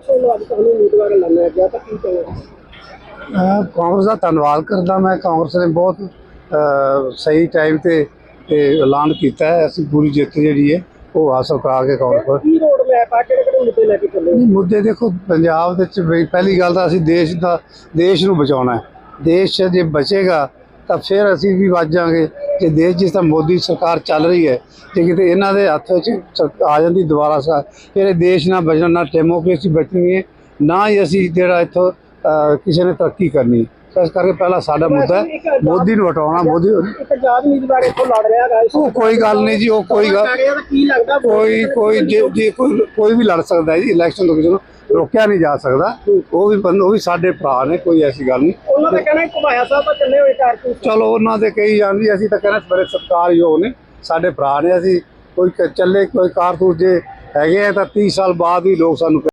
ਕਾਂਗਰਸ ਵੱਲੋਂ ਅੱਜ ਤੁਹਾਨੂੰ ਉਮੀਦਵਾਰ ਐਲਾਨਿਆ ਗਿਆ ਤਾਂ ਕੀ ਕਹੋਗੇ? ਮੈਂ ਕਾਂਗਰਸ ਦਾ ਧੰਨਵਾਦ ਕਰਦਾ ਮੈਂ। ਕਾਂਗਰਸ ਨੇ ਬਹੁਤ ਸਹੀ ਟਾਈਮ ਤੇ ਐਲਾਨ ਕੀਤਾ ਹੈ। ਅਸੀਂ ਪੂਰੀ ਜਿੱਤ ਜਿਹੜੀ ਹੈ ਉਹ ਹਾਸਲ ਕਰਾ ਕੇ ਕਾਂਗਰਸ ਪਰ ਕੀ ਰੋਡ ਮੈਪ ਆ? ਕਿਹੜੇ ਕਿਹੜੇ ਮੁੱਦੇ ਲੈ ਕੇ ਚੱਲੇ? ਮੁੱਦੇ ਦੇਖੋ ਪੰਜਾਬ ਦੇ ਵਿੱਚ ਪਹਿਲੀ ਗੱਲ ਤਾਂ ਅਸੀਂ ਦੇਸ਼ ਦਾ ਦੇਸ਼ ਨੂੰ ਬਚਾਉਣਾ ਹੈ। ਦੇਸ਼ ਜੇ ਬਚੇਗਾ ਤਾਂ ਫਿਰ ਅਸੀਂ ਵੀ ਬਚ ਜਾਾਂਗੇ ਜੇ ਦੇਸ਼ ਜਿਸ ਤਰ੍ਹਾਂ ਮੋਦੀ ਸਰਕਾਰ ਚੱਲ ਰਹੀ ਹੈ, ਜੇ ਕਿਤੇ ਇਹਨਾਂ ਦੇ ਹੱਥ ਵਿੱਚ ਸਰ- ਆ ਜਾਂਦੀ ਦੁਬਾਰਾ ਸਾ ਫਿਰ ਇਹ ਦੇਸ਼ ਨਾ ਬਚਣਾ, ਨਾ ਡੈਮੋਕ੍ਰੇਸੀ ਬਚਣੀ ਹੈ, ਨਾ ਹੀ ਅਸੀਂ ਜਿਹੜਾ ਇੱਥੋਂ ਕਿਸੇ ਨੇ ਤਰੱਕੀ ਕਰਨੀ ਤਾਂ ਇਸ ਕਰਕੇ ਪਹਿਲਾਂ ਸਾਡਾ ਮੁੱਦਾ ਹੈ। ਮੋਦੀ ਨੂੰ ਹਟਾਉਣਾ ਮੋਦੀ ਇੱਕ ਆਜ਼ਾਦ ਉਮੀਦਵਾਰ ਇੱਥੋਂ ਲੜ ਰਿਹਾ ਇਸ ਉਹ ਕੋਈ ਗੱਲ ਨਹੀਂ ਜੀ ਉਹ ਕੋਈ ਗੱਲ ਕੀ ਲੱਗਦਾ ਕੋਈ ਕੋਈ ਜੇ ਕੋਈ ਕੋਈ ਵੀ ਲੜ ਸਕਦਾ ਹੈ ਜੀ ਇਲੈਕਸ਼ਨ ਤੋਂ ਕਿਸੇ ਨੂੰ ਰੋਕਿਆ ਨਹੀਂ ਜਾ ਸਕਦਾ। ਉਹ ਵੀ ਬੰਦ ਉਹ ਵੀ ਸਾਡੇ ਭਰਾ ਨੇ ਕੋਈ ਐਸੀ ਗੱਲ ਨਹੀਂ। ਉਹਨਾਂ ਦਾ ਕਹਿਣਾ ਹੈ ਘੁਬਾਇਆ ਸਾਹਿਬ ਤਾਂ ਚੱਲੇ ਹੋਏ ਕਾਰਤੂਸ ਚਲੋ ਉਹਨਾਂ ਦੇ ਕਈ ਜਾਂਦੀ ਅਸੀਂ ਤਾਂ ਕਹਿੰਦੇ ਬੜੇ ਸਤਿਕਾਰਯੋਗ ਨੇ ਸਾਡੇ ਭਰਾ ਨੇ ਅਸੀਂ ਕੋਈ ਚੱਲੇ ਕੋਈ ਕਾਰਤੂਸ ਜੇ ਹੈਗੇ ਆ ਤਾਂ 30 ਸਾਲ ਬਾਅਦ ਵੀ ਲੋਕ ਸਾਨੂੰ